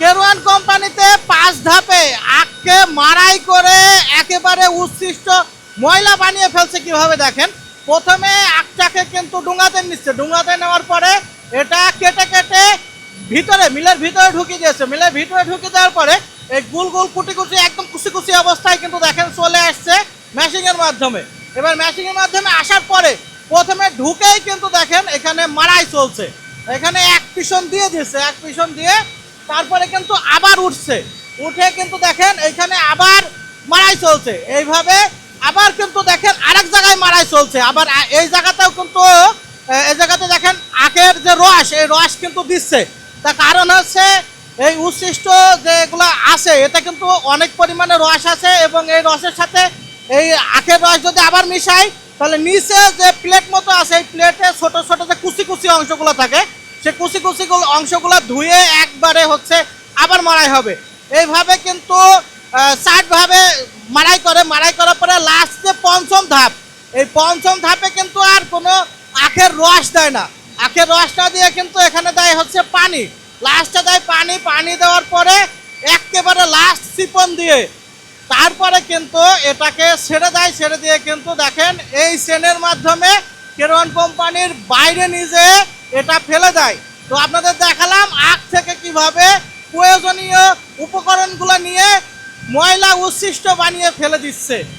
কেরোয়ান কোম্পানিতে পাঁচ ধাপে আখকে মারাই করে একেবারে উচ্ছিষ্ট ময়লা বানিয়ে ফেলছে কীভাবে দেখেন? প্রথমে আখটাকে কিন্তু ডুঙ্গাতে নিচ্ছে। ডুঙ্গাতে নেওয়ার পরে এটা কেটে কেটে ভিতরে, মিলের ভিতরে ঢুকিয়ে দিয়েছে। মিলের ভিতরে ঢুকিয়ে দেওয়ার পরে এই গুল গুল কুটি কুটি একদম কুচি কুচি অবস্থায় কিন্তু দেখেন চলে আসছে মেশিংয়ের মাধ্যমে। এবার মেশিংয়ের মাধ্যমে আসার পরে প্রথমে ঢুকেই কিন্তু দেখেন এখানে মারাই চলছে। এখানে এক পিছন দিয়ে দিচ্ছে এক পিছন দিয়ে তারপরে কিন্তু আবার উঠছে। উঠে কিন্তু দেখেন এখানে আবার মারাই চলছে। এইভাবে আবার কিন্তু দেখেন আরেক জায়গায় মারাই চলছে। আবার এই জায়গাতেও কিন্তু এই জায়গাতে দেখেন আখের যে রস, এই রস কিন্তু দিচ্ছে। তার কারণ হচ্ছে এই উচ্ছিষ্ট যেগুলো আছে এটা কিন্তু অনেক পরিমাণে রস আছে এবং এই রসের সাথে এই আখের রস যদি আবার মিশাই, তাহলে নিচে যে প্লেট মতো আছে, এই প্লেটে ছোট ছোট যে কুচি কুচি অংশগুলো থাকে সে কুচি কুচি গুলো- অংশগুলো ধুয়ে একবারে হচ্ছে আবার মারাই হবে। এইভাবে কিন্তু চার ভাবে মারাই করে মারাই করার পরে লাস্টে পঞ্চম ধাপ, এই পঞ্চম ধাপে কিন্তু আর কোনো আখের রস দেয় না। আখের রসটা দিয়ে কিন্তু এখানে দেয় হচ্ছে পানি। লাস্টে দেয় পানি পানি দেওয়ার পরে একেবারে লাস্ট সিপন দিয়ে তারপরে কিন্তু এটাকে ছেড়ে দেয়, ছেড়ে দিয়ে কিন্তু দেখেন এই সেনের মাধ্যমে কেরন কোম্পানির বাইরে নিজে এটা ফেলে দেয়। তো আপনাদের দেখালাম আখ থেকে কীভাবে প্রয়োজনীয় উপকরণগুলো নিয়ে ময়লা উচ্ছিষ্ট বানিয়ে ফেলে দিচ্ছে।